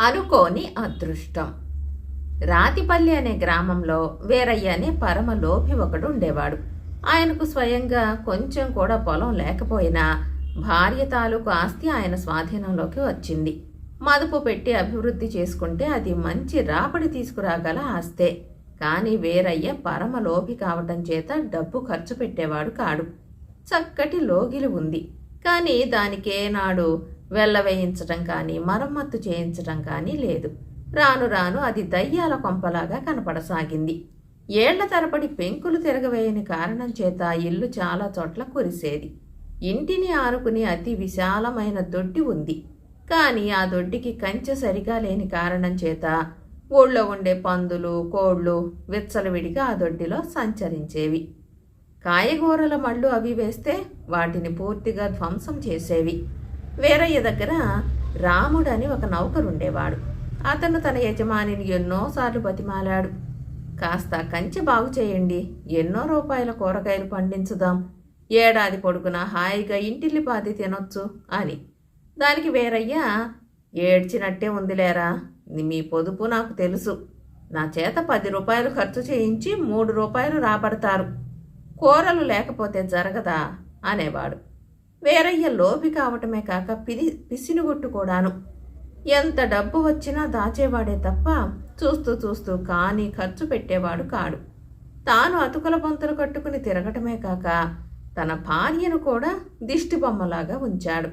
అనుకోని అదృష్టం. రాతిపల్లి అనే గ్రామంలో వేరయ్య అనే పరమ లోభి ఒకడు ఉండేవాడు. ఆయనకు స్వయంగా కొంచెం కూడా పొలం లేకపోయినా భార్య తాలూకు ఆస్తి ఆయన స్వాధీనంలోకి వచ్చింది. మదుపు పెట్టి అభివృద్ధి చేసుకుంటే అది మంచి రాబడి తీసుకురాగల ఆస్తే. కానీ వేరయ్య పరమ లోభి కావటం చేత డబ్బు ఖర్చు పెట్టేవాడు కాడు. చక్కటి లోగిలి ఉంది. కానీ దానికేనాడు వెళ్ళవేయించడం కానీ మరమ్మత్తు చేయించటం కానీ లేదు. రాను రాను అది దయ్యాల కొంపలాగా కనపడసాగింది. ఏళ్ళ తరబడి పెంకులు తిరగవేయని కారణం చేత ఇల్లు చాలా చోట్ల కురిసేది. ఇంటిని ఆనుకుని అతి విశాలమైన దొడ్డి ఉంది. కానీ ఆ దొడ్డికి కంచె సరిగా లేని కారణం చేత ఊళ్ళో ఉండే పందులు కోళ్ళు విచ్చలవిడిగా ఆ దొడ్డిలో సంచరించేవి. కాయగూరల మళ్ళు అవి వేస్తే వాటిని పూర్తిగా ధ్వంసం చేసేవి. వేరయ్య దగ్గర రాముడు అని ఒక నౌకరుండేవాడు. అతను తన యజమానిని ఎన్నోసార్లు బతిమాలాడు. కాస్త కంచె బాగు చేయండి ఎన్నో రూపాయల కూరగాయలు పండించుదాం ఏడాది పొడుగునా హాయిగా ఇంటిల్లిపాది తినొచ్చు అని. దానికి వేరయ్య ఏడ్చినట్టే ఉందిలేరా మీ పొదుపు నాకు తెలుసు. నా చేత పది రూపాయలు ఖర్చు చేయించి మూడు రూపాయలు రాబడతారు. కూరలు లేకపోతే జరగదా అనేవాడు. వేరయ్య లోభి కావటమే కాక పిలి పిసినుగొట్టు కూడాను ఎంత డబ్బు వచ్చినా దాచేవాడే తప్ప చూస్తూ చూస్తూ కానీ ఖర్చు పెట్టేవాడు కాడు. తాను అతుకుల బొంతలు కట్టుకుని తిరగటమే కాక తన భార్యను కూడా దిష్టి బొమ్మలాగా ఉంచాడు.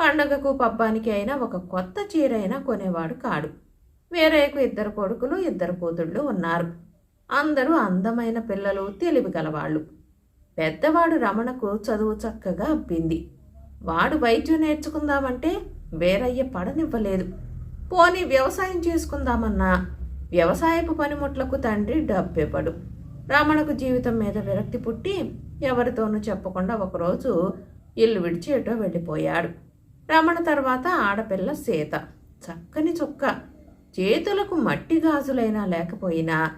పండగకు పబ్బానికి అయినా ఒక కొత్త చీరైనా కొనేవాడు కాడు. వేరేకు ఇద్దరు కొడుకులు ఇద్దరు కూతుళ్ళు ఉన్నారు. అందరూ అందమైన పిల్లలు తెలివి గలవాళ్ళు. పెద్దవాడు రమణకు చదువు చక్కగా అబ్బింది. వాడు వైద్యం నేర్చుకుందామంటే వేరయ్య పడనివ్వలేదు. పోనీ వ్యవసాయం చేసుకుందామన్నా? వ్యవసాయపు పనిముట్లకు తండ్రి డబ్బివ్వడు. రమణకు జీవితం మీద విరక్తి పుట్టి ఎవరితోనూ చెప్పకుండా ఒకరోజు ఇల్లు విడిచి ఎటో వెళ్ళిపోయాడు. రమణ తర్వాత ఆడపిల్ల సీత. చక్కని చుక్క. చేతులకు మట్టి గాజులైనా లేకపోయినా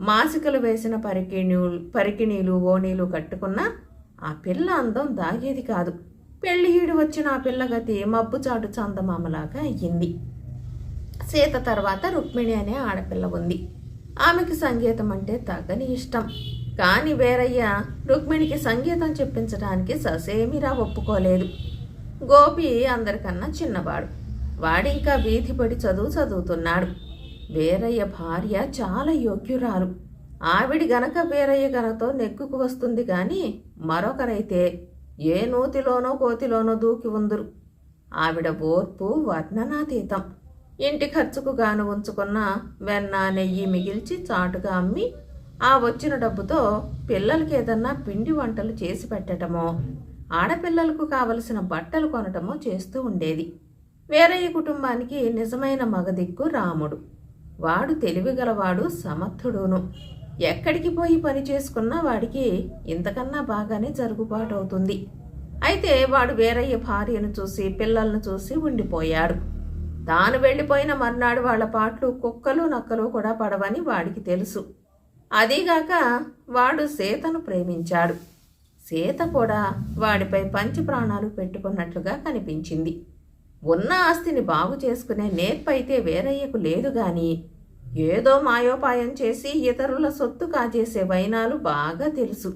మాసికలు వేసిన పరికిణీ పరికిణీలు ఓణీలు కట్టుకున్న ఆ పిల్ల అందం దాగేది కాదు. పెళ్ళి ఈడు వచ్చిన ఆ పిల్ల గతి మబ్బుచాటు చందమామలాగా అయ్యింది. సీత తర్వాత రుక్మిణి అనే ఆడపిల్ల ఉంది. ఆమెకి సంగీతం అంటే తగని ఇష్టం. కానీ వేరయ్య రుక్మిణికి సంగీతం చెప్పించడానికి ససేమిరా ఒప్పుకోలేదు. గోపి అందరికన్నా చిన్నవాడు. వాడింకా వీధిపడి చదువు చదువుతున్నాడు. వీరయ్య భార్య చాలా యోగ్యురాలు. ఆవిడి గనక వీరయ్య గనతో నెక్కుకు వస్తుంది కానీ మరొకరైతే ఏ నూతిలోనో కోతిలోనో దూకి ఉందురు. ఆవిడ ఓర్పు వర్ణనాతీతం. ఇంటి ఖర్చుకు గాను ఉంచుకున్న వెన్న నెయ్యి మిగిల్చి చాటుగా అమ్మి ఆ వచ్చిన డబ్బుతో పిల్లలకి ఏదన్నా పిండి వంటలు చేసి పెట్టటమో ఆడపిల్లలకు కావలసిన బట్టలు కొనటమో చేస్తూ ఉండేది. వేరయ్య కుటుంబానికి నిజమైన మగదిక్కు రాముడు. వాడు తెలివిగలవాడు సమర్థుడును. ఎక్కడికి పోయి పని చేసుకున్నా వాడికి ఇంతకన్నా బాగానే జరుగుబాటు అవుతుంది అయితే వాడు వేరయ్య భార్యను చూసి పిల్లలను చూసి ఉండిపోయాడు. తాను వెళ్ళిపోయిన మర్నాడు వాళ్ళ పాటలు కుక్కలు నక్కలు కూడా పడవని వాడికి తెలుసు. అదీగాక వాడు సీతను ప్రేమించాడు. సీత కూడా వాడిపై పంచి ప్రాణాలు పెట్టుకున్నట్లుగా కనిపించింది. ఉన్న ఆస్తిని బాగు చేసుకునే నేర్పైతే వేరయ్యకు లేదు గాని ఏదో మాయోపాయం చేసి ఇతరుల సొత్తు కాజేసే వైనాలు బాగా తెలుసు.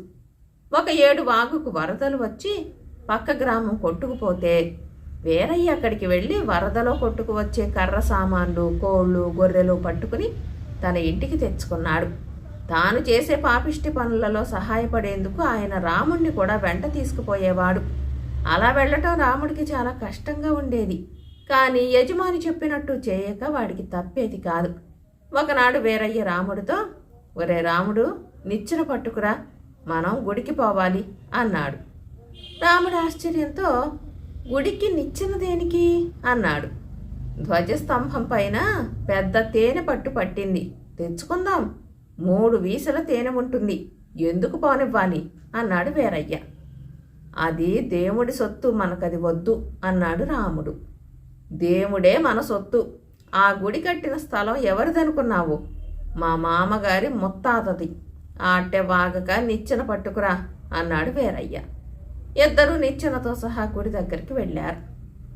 ఒక ఏడు వాగుకు వరదలు వచ్చి పక్క గ్రామం కొట్టుకుపోతే వేరయ్య అక్కడికి వెళ్ళి వరదలో కొట్టుకు వచ్చే కర్ర సామాన్లు కోళ్ళు గొర్రెలు పట్టుకుని తన ఇంటికి తెచ్చుకున్నాడు. తాను చేసే పాపిష్టి పనులలో సహాయపడేందుకు ఆయన రాముణ్ణి కూడా వెంట తీసుకుపోయేవాడు. అలా వెళ్ళటం రాముడికి చాలా కష్టంగా ఉండేది. కానీ యజమాని చెప్పినట్టు చేయక వాడికి తప్పేది కాదు. ఒకనాడు వేరయ్య రాముడితో ఒరే రాముడు నిచ్చెన పట్టుకురా. మనం గుడికి పోవాలి అన్నాడు. రాముడు ఆశ్చర్యంతో గుడికి నిచ్చెన దేనికి? అన్నాడు. ధ్వజస్తంభం పైన పెద్ద తేనె పట్టు పట్టింది. తెచ్చుకుందాం. మూడు వీసల తేనె ఉంటుంది. ఎందుకు పోనివ్వాలి? అన్నాడు వేరయ్య. అది దేవుడి సొత్తు మనకది వద్దు అన్నాడు రాముడు. దేవుడే మన సొత్తు. ఆ గుడి కట్టిన స్థలం ఎవరిదనుకున్నావు? మా మామగారి ముత్తాతది. ఆటె వాగక నిచ్చెన పట్టుకురా అన్నాడు వీరయ్య. ఇద్దరూ నిచ్చెనతో సహా గుడి దగ్గరికి వెళ్ళారు.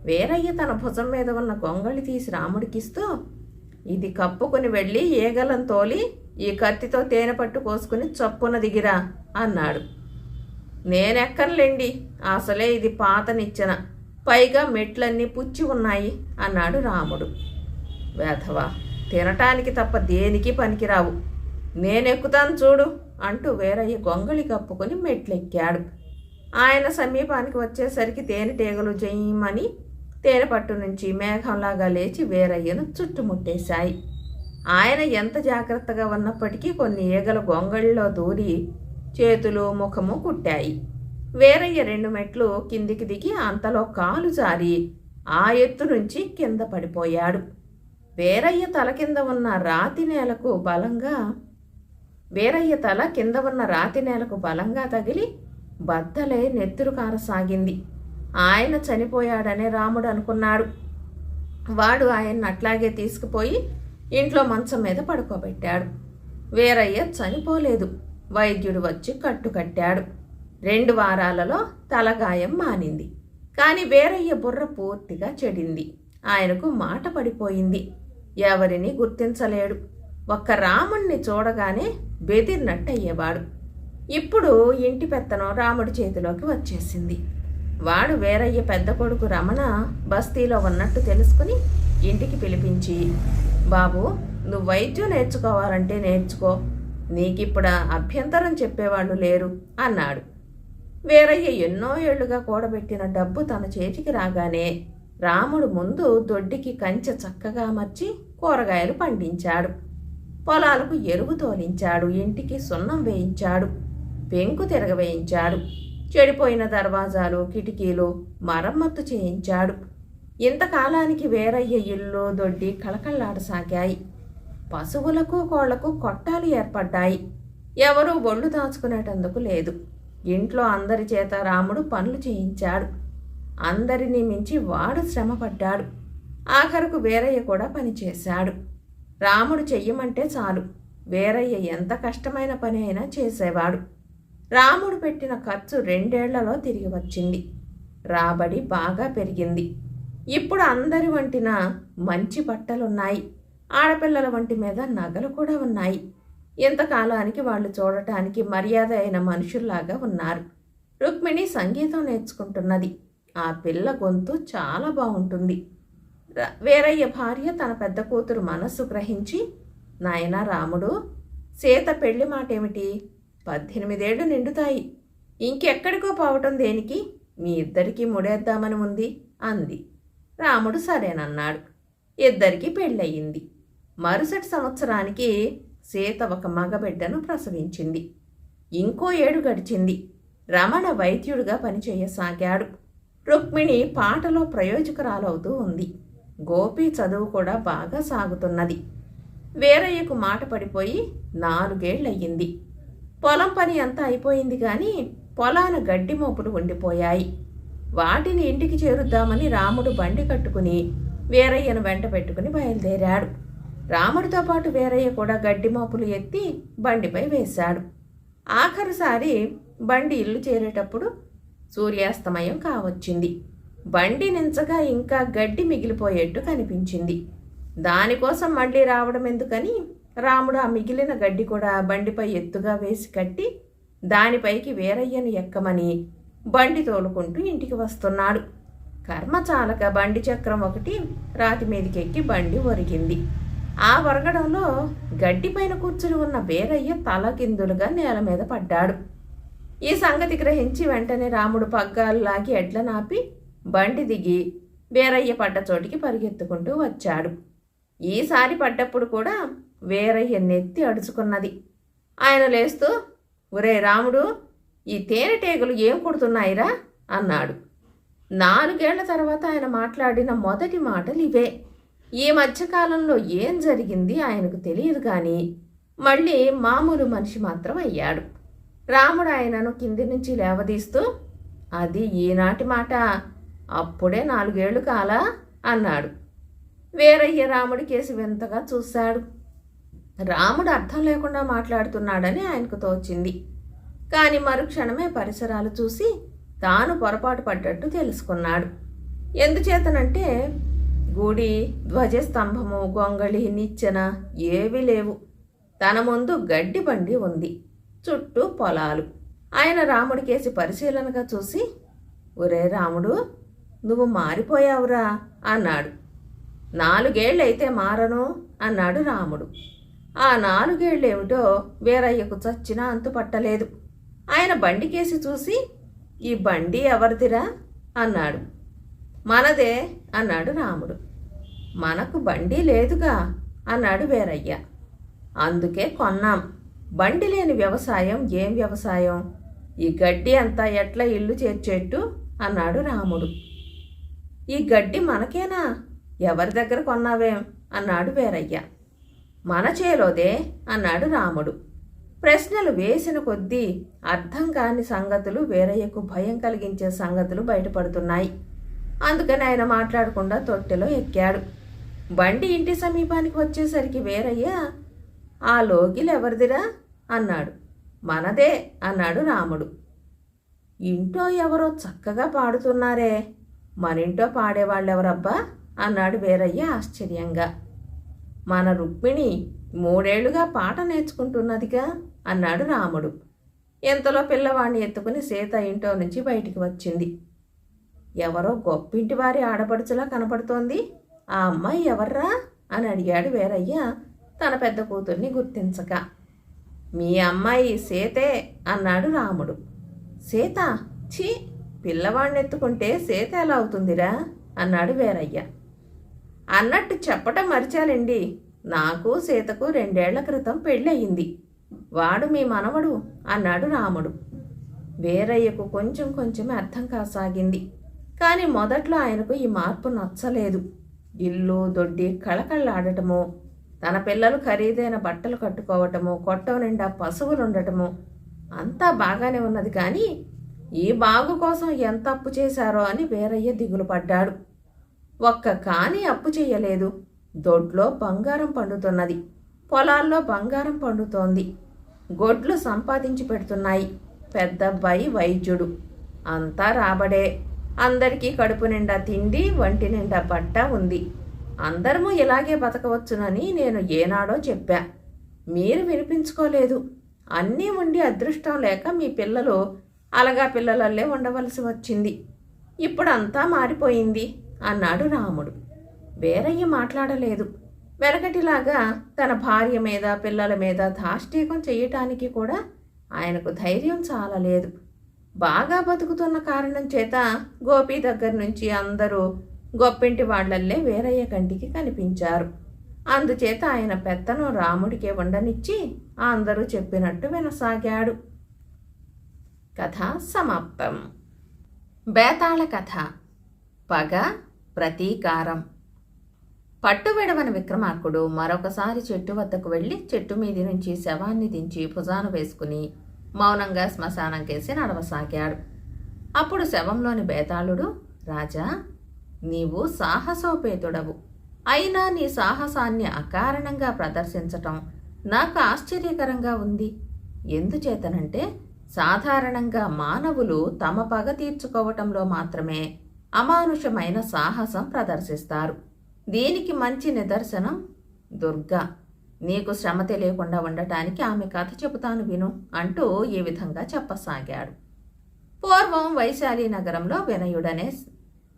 వీరయ్య తన భుజం మీద ఉన్న గొంగళి తీసి రాముడికిస్తూ ఇది కప్పుకుని వెళ్ళి ఏగలం తోలి ఈ కత్తితో తేనె పట్టు కోసుకుని చప్పున దిగిరా అన్నాడు. నేనెక్కర్లేండి. అసలే ఇది పాతనిచ్చిన పైగా మెట్లన్నీ పుచ్చి ఉన్నాయి అన్నాడు రాముడు. వేధవా తినటానికి తప్ప దేనికి పనికిరావు. నేనెక్కుతాను చూడు అంటూ వేరయ్య గొంగళి కప్పుకొని మెట్లెక్కాడు. ఆయన సమీపానికి వచ్చేసరికి తేనెటీగలు జయమని తేనెపట్టు నుంచి మేఘంలాగా లేచి వేరయ్యను చుట్టుముట్టేశాయి. ఆయన ఎంత జాగ్రత్తగా ఉన్నప్పటికీ కొన్ని ఈగలు గొంగళిలో దూరి చేతులు ముఖము కుట్టాయి. వేరయ్య రెండు మెట్లు కిందికి దిగి అంతలో కాలు జారి ఆ ఎత్తు నుంచి కింద పడిపోయాడు. వేరయ్య తల కింద ఉన్న రాతి నేలకు బలంగా వేరయ్య తల కింద ఉన్న రాతి నేలకు బలంగా తగిలి బద్దలే నెత్తురు కారసాగింది. ఆయన చనిపోయాడనే రాముడు అనుకున్నాడు. వాడు ఆయన్ని అట్లాగే తీసుకుపోయి ఇంట్లో మంచం మీద పడుకోబెట్టాడు. వేరయ్య చనిపోలేదు. వైద్యుడు వచ్చి కట్టుకట్టాడు. రెండు వారాలలో తలగాయం మానింది. కానీ వేరయ్య బుర్ర పూర్తిగా చెడింది. ఆయనకు మాట పడిపోయింది. ఎవరిని గుర్తించలేడు. ఒక్క రాముణ్ణి చూడగానే బెదిరినట్టయ్యేవాడు. ఇప్పుడు ఇంటి పెత్తనం రాముడి చేతిలోకి వచ్చేసింది. వాడు వేరయ్య పెద్ద కొడుకు రమణ బస్తీలో ఉన్నట్టు తెలుసుకుని ఇంటికి పిలిపించి బాబు నువ్వు వైద్యం నేర్చుకోవాలంటే నేర్చుకో. నీకిప్పుడు అభ్యంతరం చెప్పేవాళ్ళు లేరు అన్నాడు. వీరయ్య ఎన్నో ఏళ్ళుగా కూడబెట్టిన డబ్బు తన చేతికి రాగానే రాముడు ముందు దొడ్డికి కంచె చక్కగా మర్చి కూరగాయలు పండించాడు. పొలాలకు ఎరువు తోలించాడు ఇంటికి సున్నం వేయించాడు పెంకు తిరగవేయించాడు చెడిపోయిన దర్వాజాలు కిటికీలు మరమ్మత్తు చేయించాడు. ఇంతకాలానికి వేరయ్య ఇల్లు దొడ్డి కళకళలాడసాగాయి పశువులకు కోళ్ళకు కొట్టాలు ఏర్పడ్డాయి. ఎవరూ ఒళ్ళు దాచుకునేటందుకు లేదు. ఇంట్లో అందరి చేత రాముడు పనులు చేయించాడు. అందరినీ మించి వాడు శ్రమపడ్డాడు. ఆఖరకు వీరయ్య కూడా పనిచేశాడు రాముడు చెయ్యమంటే చాలు. వీరయ్య ఎంత కష్టమైన పని అయినా చేసేవాడు. రాముడు పెట్టిన ఖర్చు రెండేళ్ళలో తిరిగి వచ్చింది. రాబడి బాగా పెరిగింది. ఇప్పుడు అందరి వంటిన మంచి బట్టలున్నాయి. ఆడపిల్లల వంటి మీద నగలు కూడా ఉన్నాయి. ఇంతకాలానికి వాళ్ళు చూడటానికి మర్యాద అయిన మనుషుల్లాగా ఉన్నారు. రుక్మిణి సంగీతం నేర్చుకుంటున్నది. ఆ పిల్ల గొంతు చాలా బాగుంటుంది. వేరయ్య వీరయ్య భార్య తన పెద్ద కూతురు మనస్సు గ్రహించి నాయనా రాముడు సీత పెళ్ళి మాట ఏమిటి పద్దెనిమిదేళ్ళు నిండుతాయి. ఇంకెక్కడికో పోవటం దేనికి? మీ ఇద్దరికీ ముడేద్దామని ఉంది అంది. రాముడు సరేనన్నాడు. ఇద్దరికీ పెళ్ళయింది. మరుసటి సంవత్సరానికి సీత ఒక మగబిడ్డను ప్రసవించింది. ఇంకో ఏడు గడిచింది. రమణ వైద్యుడిగా పనిచేయసాగాడు. రుక్మిణి పాటలో ప్రయోజకురాలవుతూ ఉంది. గోపి చదువు కూడా బాగా సాగుతున్నది. వీరయ్యకు మాట పడిపోయి నాలుగేళ్ళయ్యింది. పొలం పని అంతా అయిపోయింది కానీ పొలాన గడ్డి మోపులు ఉండిపోయాయి. వాటిని ఇంటికి చేరుద్దామని రాముడు బండి కట్టుకుని వీరయ్యను వెంట పెట్టుకుని బయలుదేరాడు. రాముడితో పాటు వేరయ్య కూడా గడ్డి మోపులు ఎత్తి బండిపై వేశాడు. ఆఖరిసారి బండి ఇల్లు చేరేటప్పుడు సూర్యాస్తమయం కావచ్చింది. బండి నించగా ఇంకా గడ్డి మిగిలిపోయేట్టు కనిపించింది. దానికోసం మళ్ళీ రావడం ఎందుకని రాముడు ఆ మిగిలిన గడ్డి కూడా బండిపై ఎత్తుగా వేసి కట్టి దానిపైకి వేరయ్యను ఎక్కమని బండి తోలుకుంటూ ఇంటికి వస్తున్నాడు. కర్మచాలక బండి చక్రం ఒకటి రాతి మీదకెక్కి బండి ఒరిగింది. ఆ ఒరగడంలో గడ్డిపైన కూర్చుని ఉన్న వీరయ్య తలకిందులుగా నేల మీద పడ్డాడు. ఈ సంగతి గ్రహించి వెంటనే రాముడు పగ్గాలు లాగి ఎడ్ల నాపి బండి దిగి వీరయ్య పడ్డ చోటికి పరిగెత్తుకుంటూ వచ్చాడు. ఈసారి పడ్డప్పుడు కూడా వీరయ్య నెత్తి అడుచుకున్నది. ఆయన లేస్తూ ఒరే రాముడు ఈ తేనెటీగలు ఏం కుడుతున్నాయిరా? అన్నాడు. నాలుగేళ్ళ తర్వాత ఆయన మాట్లాడిన మొదటి మాటలు ఇవే ఈ మధ్యకాలంలో ఏం జరిగింది ఆయనకు తెలియదు కానీ మళ్ళీ మామూలు మనిషి మాత్రం అయ్యాడు. రాముడు ఆయనను కింది నుంచి లేవదీస్తూ అది ఈనాటి మాట అప్పుడే నాలుగేళ్ళు కాలా అన్నాడు. వేరయ్య రాముడి కేసు వింతగా చూశాడు. రాముడు అర్థం లేకుండా మాట్లాడుతున్నాడని ఆయనకు తోచింది. కానీ మరుక్షణమే పరిసరాలు చూసి తాను పొరపాటు పడ్డట్టు తెలుసుకున్నాడు. ఎందుచేతనంటే గుడి ధ్వజస్తంభము గొంగళి నిచ్చెన ఏవి లేవు. తన ముందు గడ్డి బండి ఉంది. చుట్టూ పొలాలు. ఆయన రాముడికేసి పరిశీలనగా చూసి ఒరే రాముడు నువ్వు మారిపోయావురా అన్నాడు. నాలుగేళ్ళైతే మారను అన్నాడు రాముడు. ఆ నాలుగేళ్ళేమిటో వీరయ్యకు చచ్చినా అంతు పట్టలేదు. ఆయన బండికేసి చూసి ఈ బండి ఎవరిదిరా అన్నాడు. మనదే అన్నాడు రాముడు. మనకు బండి లేదుగా అన్నాడు వేరయ్య. అందుకే కొన్నాం. బండి లేని వ్యవసాయం ఏం వ్యవసాయం? ఈ గడ్డి అంతా ఎట్లా ఇల్లు చేర్చేట్టు? అన్నాడు రాముడు. ఈ గడ్డి మనకేనా? ఎవరి దగ్గర కొన్నావేం? అన్నాడు వేరయ్య. మన చేలోదే అన్నాడు రాముడు. ప్రశ్నలు వేసిన కొద్దీ అర్థం కాని సంగతులు వేరయ్యకు భయం కలిగించే సంగతులు బయటపడుతున్నాయి. అందుకని ఆయన మాట్లాడకుండా తొట్టెలో ఎక్కాడు. బండి ఇంటి సమీపానికి వచ్చేసరికి వేరయ్య ఆ లోగిలు ఎవరిదిరా? అన్నాడు. మనదే అన్నాడు రాముడు. ఇంటో ఎవరో చక్కగా పాడుతున్నారే. మనింటో పాడేవాళ్ళెవరబ్బా? అన్నాడు వేరయ్య ఆశ్చర్యంగా. మన రుక్మిణి మూడేళ్ళుగా పాట నేర్చుకుంటున్నదిగా అన్నాడు రాముడు. ఇంతలో పిల్లవాణ్ణి ఎత్తుకుని సీత ఇంటో నుంచి బయటికి వచ్చింది. ఎవరో గొప్పింటి వారి ఆడపడుచులా కనపడుతోంది. ఆ అమ్మాయి ఎవర్రా? అని అడిగాడు వేరయ్య తన పెద్ద కూతుర్ని గుర్తించక. మీ అమ్మాయి సీతే అన్నాడు రాముడు. సీత? ఛీ! పిల్లవాడిని ఎత్తుకుంటే సీత ఎలా అవుతుందిరా? అన్నాడు వీరయ్య. అన్నట్టు చెప్పటం మరిచాలండి. నాకు సీతకు రెండేళ్ళ క్రితం పెళ్ళయింది. వాడు మీ మనవడు అన్నాడు రాముడు. వేరయ్యకు కొంచెం కొంచెం అర్థం కాసాగింది. కానీ మొదట్లో ఆయనకు ఈ మార్పు నచ్చలేదు. ఇల్లు దొడ్డి కళకళలాడటము తన పిల్లలు ఖరీదైన బట్టలు కట్టుకోవటము కొట్టం నిండా పశువులు ఉండటము అంతా బాగానే ఉన్నది కానీ ఈ బాగు కోసం ఎంత అప్పు చేశారో అని వీరయ్య దిగులు పడ్డాడు. ఒక్క కాని అప్పు చేయలేదు దొడ్లో బంగారం పండుతున్నది. పొలాల్లో బంగారం పండుతోంది. గొడ్లు సంపాదించి పెడుతున్నాయి. పెద్దబ్బాయి వైద్యుడు. అంతా రాబడే అందరికీ కడుపు నిండా తిండి వంటి నిండా బట్ట ఉంది. అందరము ఇలాగే బతకవచ్చునని నేను ఏనాడో చెప్పా. మీరు వినిపించుకోలేదు. అన్నీ ఉండి అదృష్టం లేక మీ పిల్లలు అలగా పిల్లలల్లే ఉండవలసి వచ్చింది. ఇప్పుడు అంతా మారిపోయింది అన్నాడు రాముడు. వేరయ్య మాట్లాడలేదు. వెనకటిలాగా తన భార్య మీద పిల్లల మీద ధాష్టీకం చేయటానికి కూడా ఆయనకు ధైర్యం చాలలేదు. బాగా బతుకుతున్న కారణం చేత గోపి దగ్గర నుంచి అందరూ గొప్పింటి వాళ్ళల్లే వీరయ్య కంటికి కనిపించారు. అందుచేత ఆయన పెత్తనం రాముడికే ఉండనిచ్చి అందరూ చెప్పినట్టు వినసాగాడు. కథ సమాప్తం. బేతాళ కథ. పగ ప్రతీకారం. పట్టు విడవని విక్రమార్కుడు మరొకసారి చెట్టు వద్దకు వెళ్ళి చెట్టు మీది నుంచి శవాన్ని దించి భుజాన వేసుకుని మౌనంగా శ్మశానం కేసి నడవసాగాడు. అప్పుడు శవంలోని బేతాళుడు రాజా నీవు సాహసోపేతుడవు. అయినా నీ సాహసాన్ని అకారణంగా ప్రదర్శించటం నాకు ఆశ్చర్యకరంగా ఉంది. ఎందుచేతనంటే సాధారణంగా మానవులు తమ పగ తీర్చుకోవటంలో మాత్రమే అమానుషమైన సాహసం ప్రదర్శిస్తారు. దీనికి మంచి నిదర్శనం దుర్గా. నీకు శ్రమ తెలియకుండా ఉండటానికి ఆమె కథ చెబుతాను విను అంటూ ఈ విధంగా చెప్పసాగాడు. పూర్వం వైశాలి నగరంలో వినయుడనే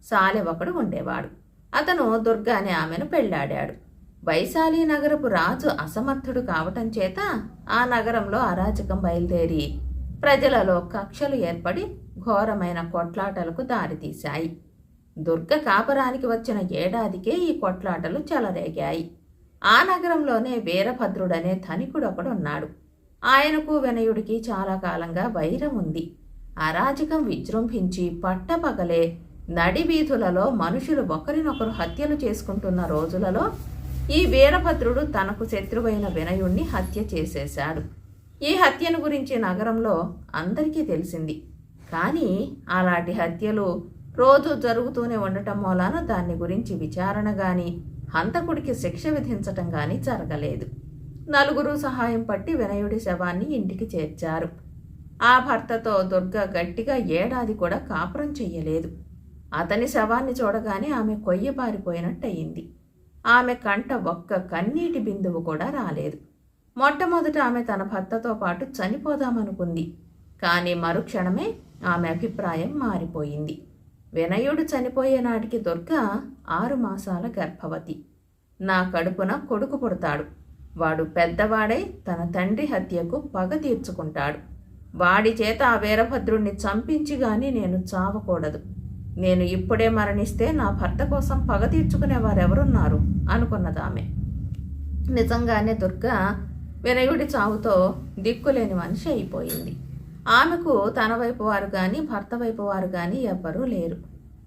సాలె ఒకడు ఉండేవాడు. అతను దుర్గా అనే ఆమెను పెళ్ళాడాడు. వైశాలి నగరపు రాజు అసమర్థుడు కావటం చేత ఆ నగరంలో అరాచకం బయలుదేరి ప్రజలలో కక్షలు ఏర్పడి ఘోరమైన కొట్లాటలకు దారితీశాయి. దుర్గ కాపురానికి వచ్చిన ఏడాదికే ఈ కొట్లాటలు చెలరేగాయి. ఆ నగరంలోనే వీరభద్రుడనే ధనికుడొకడున్నాడు ఆయనకు వినయుడికి చాలా కాలంగా వైరం ఉంది. అరాజకం విజృంభించి పట్టపగలే నడివీధులలో మనుషులు ఒకరినొకరు హత్యలు చేసుకుంటున్న రోజులలో ఈ వీరభద్రుడు తనకు శత్రువైన వినయుణ్ణి హత్య చేసేశాడు. ఈ హత్యను గురించి నగరంలో అందరికీ తెలిసింది. కానీ అలాంటి హత్యలు రోజు జరుగుతూనే ఉండటం మూలాన దాన్ని గురించి విచారణ కానీ హంతకుడికి శిక్ష విధించటం గాని జరగలేదు. నలుగురు సహాయం పట్టి వినయుడి శవాన్ని ఇంటికి చేర్చారు. ఆ భర్తతో దుర్గ గట్టిగా ఏడాది కూడా కాపురం చెయ్యలేదు. అతని శవాన్ని చూడగానే ఆమె కొయ్యపారిపోయినట్టయింది ఆమె కంట ఒక్క కన్నీటి బిందువు కూడా రాలేదు. మొట్టమొదట ఆమె తన భర్తతో పాటు చనిపోదామనుకుంది. కానీ మరుక్షణమే ఆమె అభిప్రాయం మారిపోయింది. వినయుడు చనిపోయే నాటికి దుర్గ ఆరు మాసాల గర్భవతి. నా కడుపున కొడుకు పుడతాడు. వాడు పెద్దవాడై తన తండ్రి హత్యకు పగ తీర్చుకుంటాడు. వాడి చేత ఆ వీరభద్రుణ్ణి చంపించి గాని నేను చావకూడదు. నేను ఇప్పుడే మరణిస్తే నా భర్త కోసం పగ తీర్చుకునే వారెవరున్నారు? అనుకున్నదామె. నిజంగానే దుర్గ వినయుడి చావుతో దిక్కులేని మనిషి అయిపోయింది. ఆమెకు తన వైపు వారు కానీ భర్త వైపు వారు కానీ ఎవ్వరూ లేరు.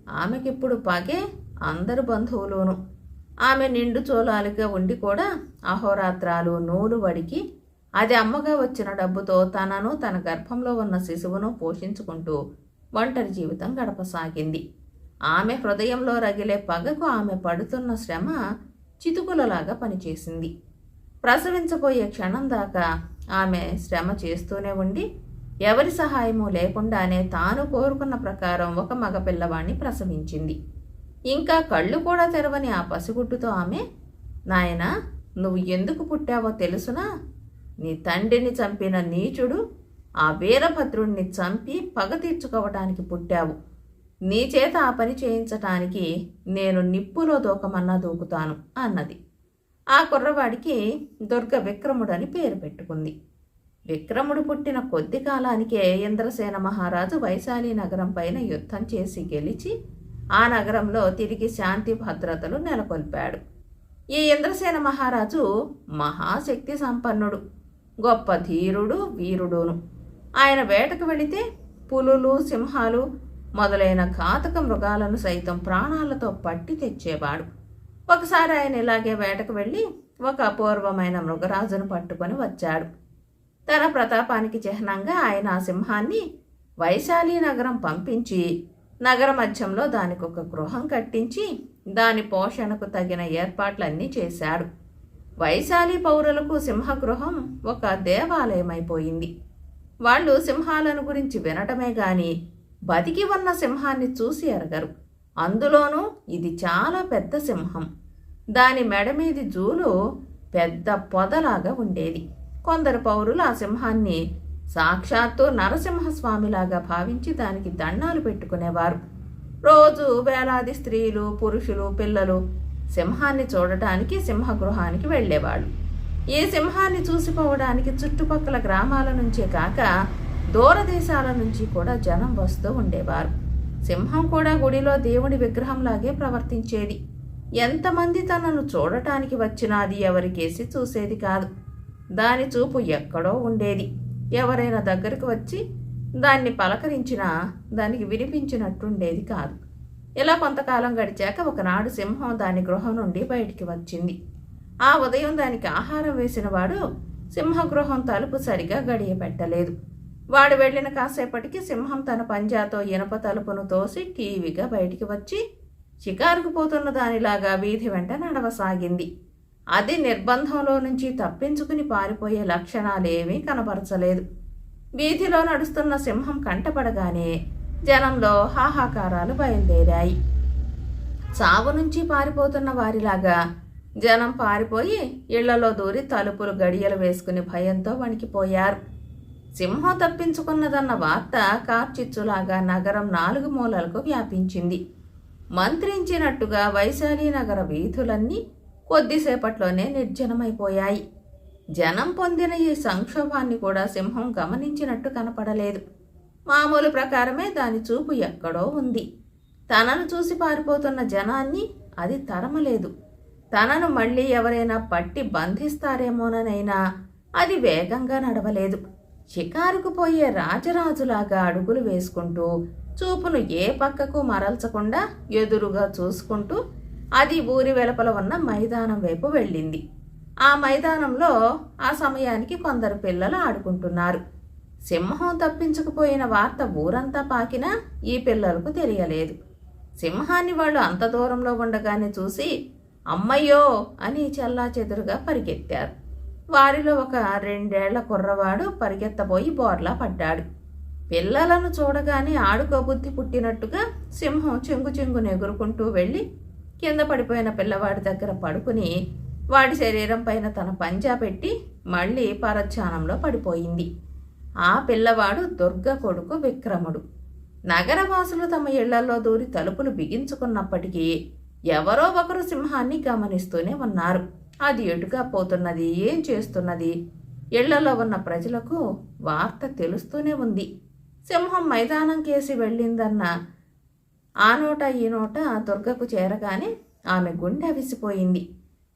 ఆమెకిప్పుడు పగే అందరు బంధువులోనూ. ఆమె నిండు చోలాలుగా ఉండి కూడా అహోరాత్రాలు నూలు వడికి అది అమ్మగా వచ్చిన డబ్బుతో తనను తన గర్భంలో ఉన్న శిశువును పోషించుకుంటూ ఒంటరి జీవితం గడపసాగింది. ఆమె హృదయంలో రగిలే పగకు ఆమె పడుతున్న శ్రమ చితుకులలాగా పనిచేసింది. ప్రసవించబోయే క్షణం దాకా ఆమె శ్రమ చేస్తూనే ఉండి ఎవరి సహాయము లేకుండానే తాను కోరుకున్న ప్రకారం ఒక మగపిల్లవాణ్ణి ప్రసవించింది. ఇంకా కళ్ళు కూడా తెరవని ఆ పసిగుడ్డుతో ఆమె నాయనా నువ్వు ఎందుకు పుట్టావో తెలుసునా? నీ తండ్రిని చంపిన నీచుడు ఆ వీరభద్రుణ్ణి చంపి పగ తీర్చుకోవటానికి పుట్టావు. నీ చేత ఆ పని చేయించటానికి నేను నిప్పులో దూకమన్నా దూకుతాను అన్నది. ఆ కుర్రవాడికి దుర్గ విక్రముడని పేరు పెట్టుకుంది. విక్రముడు పుట్టిన కొద్ది కాలానికే ఇంద్రసేన మహారాజు వైశాలి నగరం పైన యుద్ధం చేసి గెలిచి ఆ నగరంలో తిరిగి శాంతి భద్రతలు నెలకొల్పాడు. ఈ ఇంద్రసేన మహారాజు మహాశక్తి సంపన్నుడు గొప్ప ధీరుడు వీరుడును. ఆయన వేటకు వెళితే పులులు సింహాలు మొదలైన ఘాతక మృగాలను సైతం ప్రాణాలతో పట్టి తెచ్చేవాడు. ఒకసారి ఆయన ఇలాగే వేటకు వెళ్ళి ఒక అపూర్వమైన మృగరాజును పట్టుకొని వచ్చాడు. తన ప్రతాపానికి చిహ్నంగా ఆయన ఆ సింహాన్ని వైశాలి నగరం పంపించి నగర మధ్యంలో దానికి ఒక గృహం కట్టించి దాని పోషణకు తగిన ఏర్పాట్లన్నీ చేశాడు. వైశాలి పౌరులకు సింహగృహం ఒక దేవాలయమైపోయింది. వాళ్ళు సింహాలను గురించి వినటమే గాని బతికి ఉన్న సింహాన్ని చూసి ఎరగరు. అందులోనూ ఇది చాలా పెద్ద సింహం. దాని మెడ మీది జూలు పెద్ద పొదలాగా ఉండేది. కొందరు పౌరులు ఆ సింహాన్ని సాక్షాత్తు నరసింహస్వామిలాగా భావించి దానికి దండాలు పెట్టుకునేవారు. రోజు వేలాది స్త్రీలు పురుషులు పిల్లలు సింహాన్ని చూడటానికి సింహగృహానికి వెళ్ళేవాళ్ళు. ఈ సింహాన్ని చూసిపోవడానికి చుట్టుపక్కల గ్రామాల నుంచే కాక దూరదేశాల నుంచి కూడా జనం వస్తూ ఉండేవారు. సింహం కూడా గుడిలో దేవుని విగ్రహంలాగే ప్రవర్తించేది. ఎంతమంది తనను చూడటానికి వచ్చినా అది ఎవరికేసి చూసేది కాదు. దాని చూపు ఎక్కడో ఉండేది. ఎవరైనా దగ్గరకు వచ్చి దాన్ని పలకరించినా దానికి వినిపించినట్టుండేది కాదు. ఇలా కొంతకాలం గడిచాక ఒకనాడు సింహం దాని గృహం నుండి బయటికి వచ్చింది. ఆ ఉదయం దానికి ఆహారం వేసిన వాడు సింహగృహం తలుపు సరిగా గడియ పెట్టలేదు వాడు వెళ్ళిన కాసేపటికి సింహం తన పంజాతో ఇనప తలుపును తోసి టీవీగా బయటికి వచ్చి షికారుకు పోతున్న దానిలాగా వీధి వెంట నడవసాగింది. అది నిర్బంధంలో నుంచి తప్పించుకుని పారిపోయే లక్షణాలేమీ కనబరచలేదు వీధిలో నడుస్తున్న సింహం కంటపడగానే జనంలో హాహాకారాలు బయలుదేరాయి. చావు నుంచి పారిపోతున్న వారిలాగా జనం పారిపోయి ఇళ్ళలో దూరి తలుపులు గడియలు వేసుకుని భయంతో వణికిపోయారు. సింహం తప్పించుకున్నదన్న వార్త కార్చిచ్చులాగా నగరం నాలుగు మూలలకు వ్యాపించింది. మంత్రించినట్టుగా వైశాలి నగర వీధులన్నీ కొద్దిసేపట్లోనే నిర్జనమైపోయాయి. జనం పొందిన ఈ సంక్షోభాన్ని కూడా సింహం గమనించినట్టు కనపడలేదు. మామూలు ప్రకారమే దాని చూపు ఎక్కడో ఉంది. తనను చూసి పారిపోతున్న జనాన్ని అది తరమలేదు. తనను మళ్ళీ ఎవరైనా పట్టి బంధిస్తారేమోననైనా అది వేగంగా నడవలేదు. షికారుకు పోయే రాజరాజులాగా అడుగులు వేసుకుంటూ చూపును ఏ పక్కకు మరల్చకుండా ఎదురుగా చూసుకుంటూ అది ఊరి వెలుపల ఉన్న మైదానం వైపు వెళ్ళింది. ఆ మైదానంలో ఆ సమయానికి కొందరు పిల్లలు ఆడుకుంటున్నారు. సింహం తప్పించకపోయిన వార్త ఊరంతా పాకినా ఈ పిల్లలకు తెలియలేదు. సింహాన్ని వాళ్ళు అంత దూరంలో ఉండగానే చూసి అమ్మయ్యో! అని చెల్లా చెదురుగా పరిగెత్తారు. వారిలో ఒక రెండేళ్ళ కుర్రవాడు పరిగెత్తబోయి బోర్లా పడ్డాడు. పిల్లలను చూడగానే ఆడుకోబుద్ధి పుట్టినట్టుగా సింహం చెంగు చెంగును ఎగురుకుంటూ వెళ్ళి కింద పడిపోయిన పిల్లవాడి దగ్గర పడుకుని వాడి శరీరం పైన తన పంజా పెట్టి మళ్ళీ పరధ్యానంలో పడిపోయింది. ఆ పిల్లవాడు దుర్గ కొడుకు విక్రముడు. నగరవాసులు తమ ఇళ్ళలో దూరి తలుపులు బిగించుకున్నప్పటికీ ఎవరో ఒకరు సింహాన్ని గమనిస్తూనే ఉన్నారు. అది ఎటుగా పోతున్నది? ఏం చేస్తున్నది? ఇళ్ళలో ఉన్న ప్రజలకు వార్త తెలుస్తూనే ఉంది. సింహం మైదానం కేసి వెళ్ళిందన్న ఆ నోట ఈ నోట దుర్గకు చేరగానే ఆమె గుండె అవిసిపోయింది.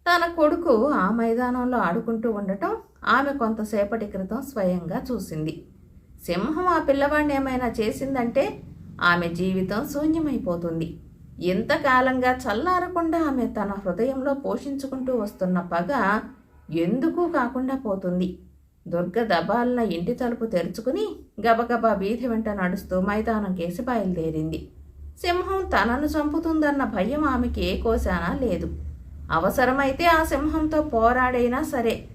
తన కొడుకు ఆ మైదానంలో ఆడుకుంటూ ఉండటం ఆమె కొంతసేపటి క్రితం స్వయంగా చూసింది. సింహం ఆ పిల్లవాడిని ఏమైనా చేసిందంటే ఆమె జీవితం శూన్యమైపోతుంది. ఇంతకాలంగా చల్లారకుండా ఆమె తన హృదయంలో పోషించుకుంటూ వస్తున్న పగ ఎందుకు కాకుండా పోతుంది? దుర్గ దబాలన ఇంటి తలుపు తెరుచుకుని గబగబా వీధి వెంట నడుస్తూ మైదానం కేసి బయలుదేరింది. సింహం తనను చంపుతుందన్న భయం ఆమెకి ఏ కోశానా? లేదు. అవసరమైతే ఆ సింహంతో పోరాడైనా సరే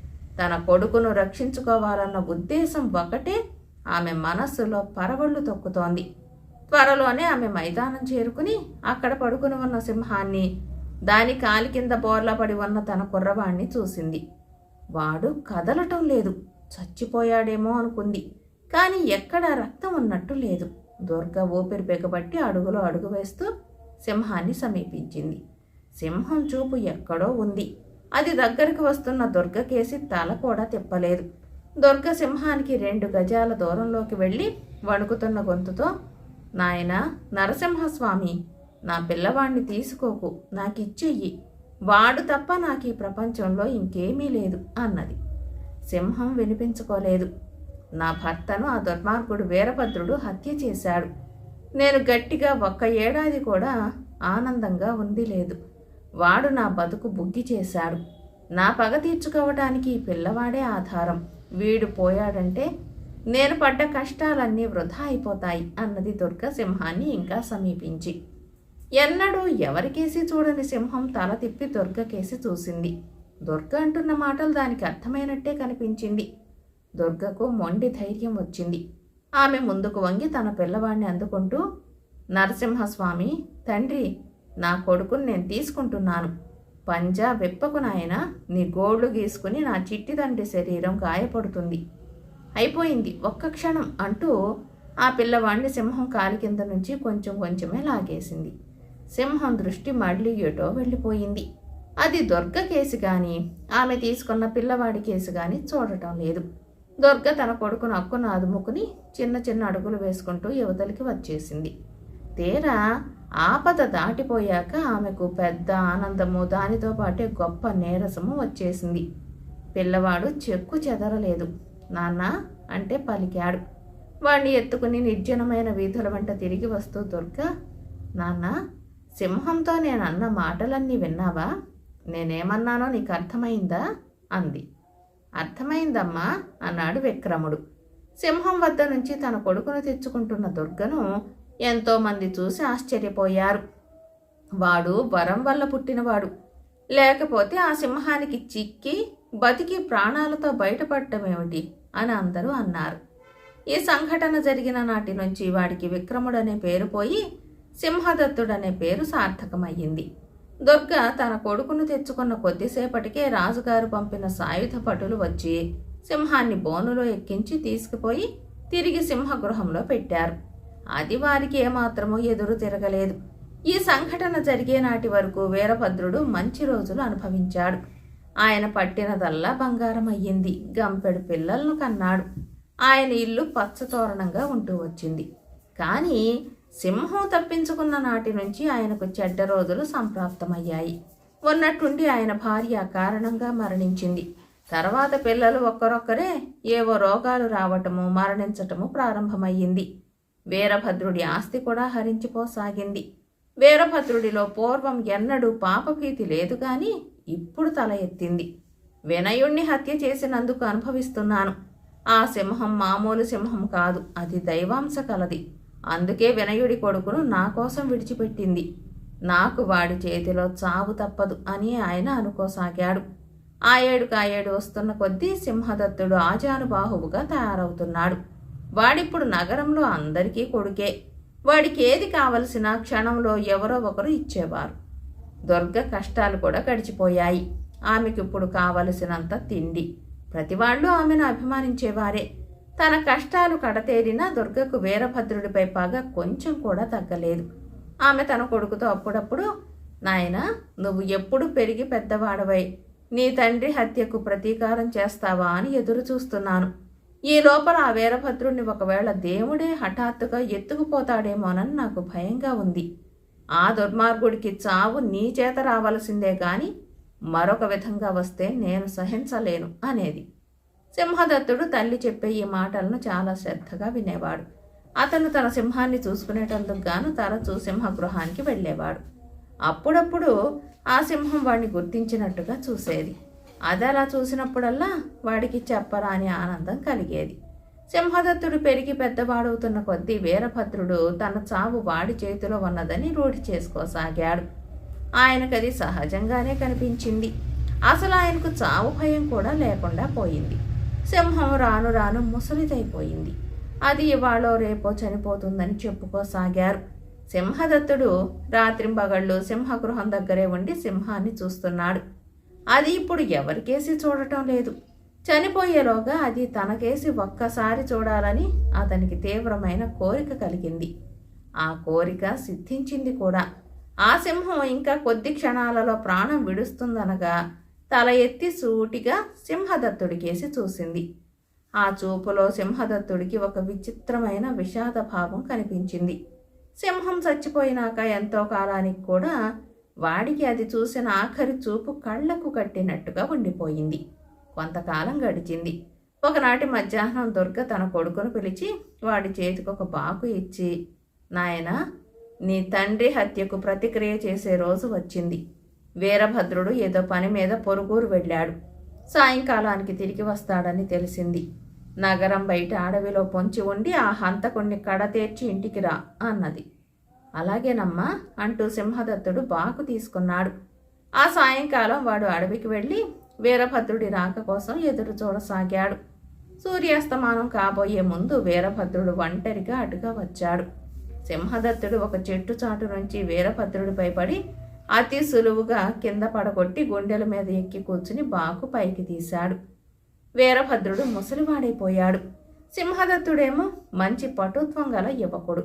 తన కొడుకును రక్షించుకోవాలన్న ఉద్దేశం ఒకటే ఆమె మనస్సులో పరవళ్ళు తొక్కుతోంది. త్వరలోనే ఆమె మైదానం చేరుకుని అక్కడ పడుకుని ఉన్న సింహాన్ని దాని కాలి కింద బోర్లా పడి ఉన్న తన కుర్రవాణ్ణి చూసింది. వాడు కదలటం లేదు. చచ్చిపోయాడేమో అనుకుంది. కానీ ఎక్కడ రక్తం ఉన్నట్టు లేదు. దుర్గ ఊపిరి బిగబట్టి అడుగులో అడుగు వేస్తూ సింహాన్ని సమీపించింది. సింహం చూపు ఎక్కడో ఉంది. అది దగ్గరికి వస్తున్న దుర్గ కేసి తల కూడా తిప్పలేదు. దుర్గ సింహానికి రెండు గజాల దూరంలోకి వెళ్ళి వణుకుతున్న గొంతుతో నాయన నరసింహస్వామి నా పిల్లవాణ్ణి తీసుకోకు నాకిచ్చెయ్యి. వాడు తప్ప నాకు ఈ ప్రపంచంలో ఇంకేమీ లేదు అన్నది. సింహం వినిపించుకోలేదు. నా భర్తను ఆ దుర్మార్గుడు వీరభద్రుడు హత్య చేశాడు. నేను గట్టిగా ఒక్క ఏడాది కూడా ఆనందంగా ఉంది లేదు. వాడు నా బతుకు బుగ్గి చేశాడు. నా పగ తీర్చుకోవటానికి ఈ పిల్లవాడే ఆధారం. వీడు పోయాడంటే నేను పడ్డ కష్టాలన్నీ వృధా అయిపోతాయి అన్నది దుర్గ సింహాన్ని ఇంకా సమీపించి. ఎన్నడూ ఎవరికేసి చూడని సింహం తల తిప్పి దుర్గకేసి చూసింది. దుర్గ అంటున్న మాటలు దానికి అర్థమైనట్టే కనిపించింది. దుర్గకు మొండి ధైర్యం వచ్చింది. ఆమె ముందుకు వంగి తన పిల్లవాడిని అందుకుంటూ నరసింహస్వామి తండ్రి నా కొడుకుని నేను తీసుకుంటున్నాను. పంజా విప్పకు నాయన నీ గోళ్ళు గీసుకుని నా చిట్టి తండ్రి శరీరం గాయపడుతుంది. అయిపోయింది ఒక్క క్షణం అంటూ ఆ పిల్లవాడిని సింహం కాలి కింద నుంచి కొంచెం కొంచెమే లాగేసింది. సింహం దృష్టి మళ్ళీ ఎటో వెళ్ళిపోయింది. అది దుర్గ కేసు కానీ ఆమె తీసుకున్న పిల్లవాడి కేసు కానీ చూడటం లేదు. దుర్గ తన కొడుకును అక్కును ఆదుముకుని చిన్న చిన్న అడుగులు వేసుకుంటూ యువతలకి వచ్చేసింది. తీరా ఆపద దాటిపోయాక ఆమెకు పెద్ద ఆనందము దానితో పాటే గొప్ప నీరసము వచ్చేసింది. పిల్లవాడు చెక్కు చెదరలేదు. నాన్న అంటే పలికాడు. వాణ్ణి ఎత్తుకుని నిర్జనమైన వీధుల వెంట తిరిగి వస్తూ దుర్గ నాన్న సింహంతో నేను అన్న మాటలన్నీ విన్నావా? నేనేమన్నానో నీకు అర్థమైందా అంది. అర్థమైందమ్మా అన్నాడు విక్రముడు. సింహం వద్ద నుంచి తన కొడుకును తెచ్చుకుంటున్న దుర్గను ఎంతోమంది చూసి ఆశ్చర్యపోయారు. వాడు వరం వల్ల పుట్టినవాడు. లేకపోతే ఆ సింహానికి చిక్కి బతికి ప్రాణాలతో బయటపడటమేమిటి అని అందరూ అన్నారు. ఈ సంఘటన జరిగిన నాటి నుంచి వాడికి విక్రముడనే పేరు పోయి సింహదత్తుడనే పేరు సార్థకమయ్యింది. దుర్గ తన కొడుకును తెచ్చుకున్న కొద్దిసేపటికే రాజుగారు పంపిన సాయుధ పటులు వచ్చి సింహాన్ని బోనులో ఎక్కించి తీసుకుపోయి తిరిగి సింహగృహంలో పెట్టారు. అది వారికి ఏమాత్రమూ ఎదురు తిరగలేదు. ఈ సంఘటన జరిగే నాటి వరకు వీరభద్రుడు మంచి రోజులు అనుభవించాడు. ఆయన పట్టినదల్లా బంగారం అయ్యింది గంపెడు పిల్లలను కన్నాడు. ఆయన ఇల్లు పచ్చతోరణంగా ఉంటూ వచ్చింది. కానీ సింహం తప్పించుకున్న నాటి నుంచి ఆయనకు చెడ్డ రోజులు సంప్రాప్తమయ్యాయి. ఉన్నట్టుండి ఆయన భార్య కారణంగా మరణించింది. తర్వాత పిల్లలు ఒక్కరొక్కరే ఏవో రోగాలు రావటము మరణించటము ప్రారంభమయ్యింది. వీరభద్రుడి ఆస్తి కూడా హరించిపోసాగింది. వీరభద్రుడిలో పూర్వం ఎన్నడూ పాపభీతి లేదు గాని ఇప్పుడు తల ఎత్తింది. వినయుణ్ణి హత్య చేసినందుకు అనుభవిస్తున్నాను. ఆ సింహం మామూలు సింహం కాదు అది దైవాంశ కలది. అందుకే వినయుడి కొడుకును నా కోసం విడిచిపెట్టింది. నాకు వాడి చేతిలో చావు తప్పదు అని ఆయన అనుకోసాగాడు. ఆ ఏడు కాయేడు వస్తున్న కొద్దీ సింహదత్తుడు ఆజానుబాహువుగా తయారవుతున్నాడు. వాడిప్పుడు నగరంలో అందరికీ కొడుకే. వాడికి ఏది కావలసిన క్షణంలో ఎవరో ఒకరు ఇచ్చేవారు. దుర్గ కష్టాలు కూడా గడిచిపోయాయి. ఆమెకిప్పుడు కావలసినంత తిండి. ప్రతివాళ్ళు ఆమెను అభిమానించేవారే. తన కష్టాలు కడతేరినా దుర్గకు వీరభద్రుడిపై పగ కొంచెం కూడా తగ్గలేదు. ఆమె తన కొడుకుతో అప్పుడప్పుడు నాయన నువ్వు ఎప్పుడు పెరిగి పెద్దవాడవై నీ తండ్రి హత్యకు ప్రతీకారం చేస్తావా అని ఎదురు చూస్తున్నాను. ఈ లోపల ఆ వీరభద్రుణ్ణి ఒకవేళ దేవుడే హఠాత్తుగా ఎత్తుకుపోతాడేమోనని నాకు భయంగా ఉంది. ఆ దుర్మార్గుడికి చావు నీ చేత రావలసిందే గాని మరొక విధంగా వస్తే నేను సహించలేను అనేది. సింహదత్తుడు తల్లి చెప్పే ఈ మాటలను చాలా శ్రద్ధగా వినేవాడు. అతను తన సింహాన్ని చూసుకునేటందుకు గాను తరచూ సింహగృహానికి వెళ్ళేవాడు. అప్పుడప్పుడు ఆ సింహం వాడిని గుర్తించినట్టుగా చూసేది. అది అలా చూసినప్పుడల్లా వాడికి చెప్పరాని ఆనందం కలిగేది. సింహదత్తుడు పెరిగి పెద్దవాడవుతున్న కొద్దీ వీరభద్రుడు తన చావు వాడి చేతిలో ఉన్నదని రూఢి చేసుకోసాగాడు. ఆయనకది సహజంగానే కనిపించింది. అసలు ఆయనకు చావు భయం కూడా లేకుండా పోయింది. సింహం రాను రాను ముసలిదైపోయింది. అది ఇవాళో రేపో చనిపోతుందని చెప్పుకోసాగారు. సింహదత్తుడు రాత్రింబగళ్ళు సింహగృహం దగ్గరే ఉండి సింహాన్ని చూస్తున్నాడు. అది ఇప్పుడు ఎవరికేసి చూడటం లేదు. చనిపోయేలోగా అది తనకేసి ఒక్కసారి చూడాలని అతనికి తీవ్రమైన కోరిక కలిగింది. ఆ కోరిక సిద్ధించింది కూడా. ఆ సింహం ఇంకా కొద్ది క్షణాలలో ప్రాణం విడుస్తుందనగా తల ఎత్తి సూటిగా సింహదత్తుడికేసి చూసింది. ఆ చూపులో సింహదత్తుడికి ఒక విచిత్రమైన విషాద భావం కనిపించింది. సింహం చచ్చిపోయినాక ఎంతో కాలానికి కూడా వాడికి అది చూసిన ఆఖరి చూపు కళ్ళకు కట్టినట్టుగా ఉండిపోయింది. కొంతకాలం గడిచింది. ఒకనాటి మధ్యాహ్నం దుర్గ తన కొడుకును పిలిచి వాడి చేతికి ఒక బాకు ఇచ్చి నాయనా నీ తండ్రి హత్యకు ప్రతిక్రియ చేసే రోజు వచ్చింది. వీరభద్రుడు ఏదో పని మీద పొరుగురు వెళ్ళాడు. సాయంకాలానికి తిరిగి వస్తాడని తెలిసింది. నగరం బయట అడవిలో పొంచి ఉండి ఆ హంతకుణ్ణి కడతేర్చి ఇంటికి రా అన్నది. అలాగేనమ్మా అంటూ సింహదత్తుడు బాకు తీసుకున్నాడు. ఆ సాయంకాలం వాడు అడవికి వెళ్ళి వీరభద్రుడి రాక కోసం ఎదురు చూడసాగాడు. సూర్యాస్తమానం కాబోయే ముందు వీరభద్రుడు ఒంటరిగా అటుగా వచ్చాడు. సింహదత్తుడు ఒక చెట్టు చాటు నుంచి వీరభద్రుడిపై పడి అతి సులువుగా కింద పడగొట్టి గుండెల మీద ఎక్కి కూర్చుని బాకు పైకి తీశాడు. వీరభద్రుడు ముసలివాడైపోయాడు. సింహదత్తుడేమో మంచి పటుత్వం గల యువకుడు.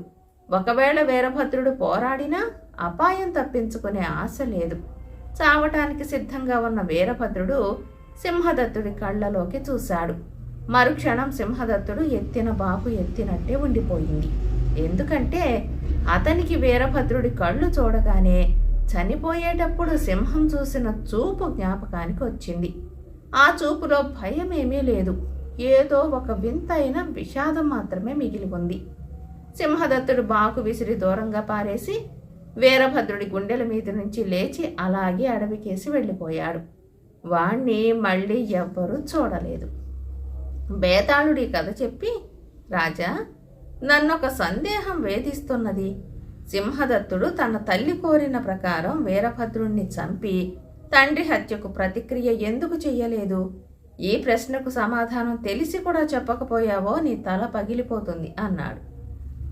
ఒకవేళ వీరభద్రుడు పోరాడినా అపాయం తప్పించుకునే ఆశ లేదు. చావటానికి సిద్ధంగా ఉన్న వీరభద్రుడు సింహదత్తుడి కళ్ళలోకి చూశాడు. మరుక్షణం సింహదత్తుడు ఎత్తిన బాకు ఎత్తినట్టే ఉండిపోయింది. ఎందుకంటే అతనికి వీరభద్రుడి కళ్ళు చూడగానే చనిపోయేటప్పుడు సింహం చూసిన చూపు జ్ఞాపకానికి వచ్చింది. ఆ చూపులో భయమేమీ లేదు. ఏదో ఒక వింతైన విషాదం మాత్రమే మిగిలి ఉంది. సింహదత్తుడు బాకు విసిరి దూరంగా పారేసి వీరభద్రుడి గుండెల మీద నుంచి లేచి అలాగే అడవికేసి వెళ్ళిపోయాడు. వాణ్ణి మళ్ళీ ఎవ్వరూ చూడలేదు. బేతాళుడి కథ చెప్పి రాజా నన్నొక సందేహం వేధిస్తున్నది. సింహదత్తుడు తన తల్లి కోరిన ప్రకారం వీరభద్రుణ్ణి చంపి తండ్రి హత్యకు ప్రతిక్రియ ఎందుకు చెయ్యలేదు? ఈ ప్రశ్నకు సమాధానం తెలిసి కూడా చెప్పకపోయావో నీ తల పగిలిపోతుంది అన్నాడు.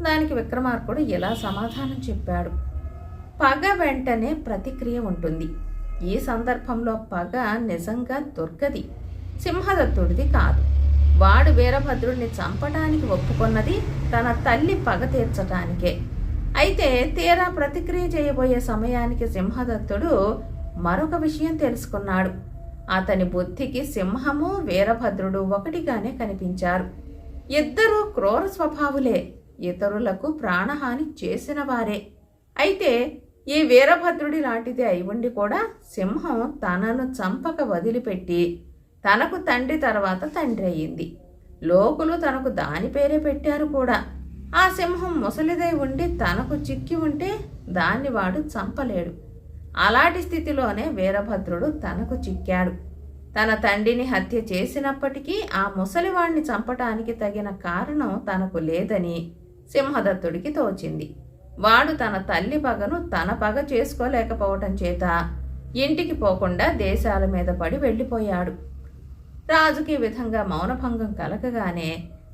దానికి విక్రమార్కుడు ఇలా సమాధానం చెప్పాడు? పగ వెంటనే ప్రతిక్రియ ఉంటుంది. ఈ సందర్భంలో పగ నిజంగా దుర్గది సింహదత్తుడిది కాదు. వాడు వీరభద్రుడిని చంపటానికి ఒప్పుకున్నది తన తల్లి పగ తీర్చటానికే. అయితే తీరా ప్రతిక్రియ చేయబోయే సమయానికి సింహదత్తుడు మరొక విషయం తెలుసుకున్నాడు. అతని బుద్ధికి సింహము వీరభద్రుడు ఒకటిగానే కనిపించారు. ఇద్దరూ క్రూర స్వభావులే. ఇతరులకు ప్రాణహాని చేసిన వారే అయితే ఈ వీరభద్రుడి లాంటిది అయి ఉండి కూడా సింహం తనను చంపక వదిలిపెట్టి తనకు తండ్రి తర్వాత తండ్రి అయ్యింది లోకులు తనకు దాని పేరే పెట్టారు కూడా. ఆ సింహం ముసలిదై ఉండి తనకు చిక్కి ఉంటే దాన్ని వాడు చంపలేడు. అలాంటి స్థితిలోనే వీరభద్రుడు తనకు చిక్కాడు. తన తండ్రిని హత్య చేసినప్పటికీ ఆ ముసలివాణ్ణి చంపటానికి తగిన కారణం తనకు లేదని సింహదత్తుడికి తోచింది. వాడు తన తల్లి పగను తన పగ చేసుకోలేకపోవటం చేత ఇంటికి పోకుండా దేశాల మీద పడి వెళ్ళిపోయాడు. రాజుకి విధంగా మౌనభంగం కలగగానే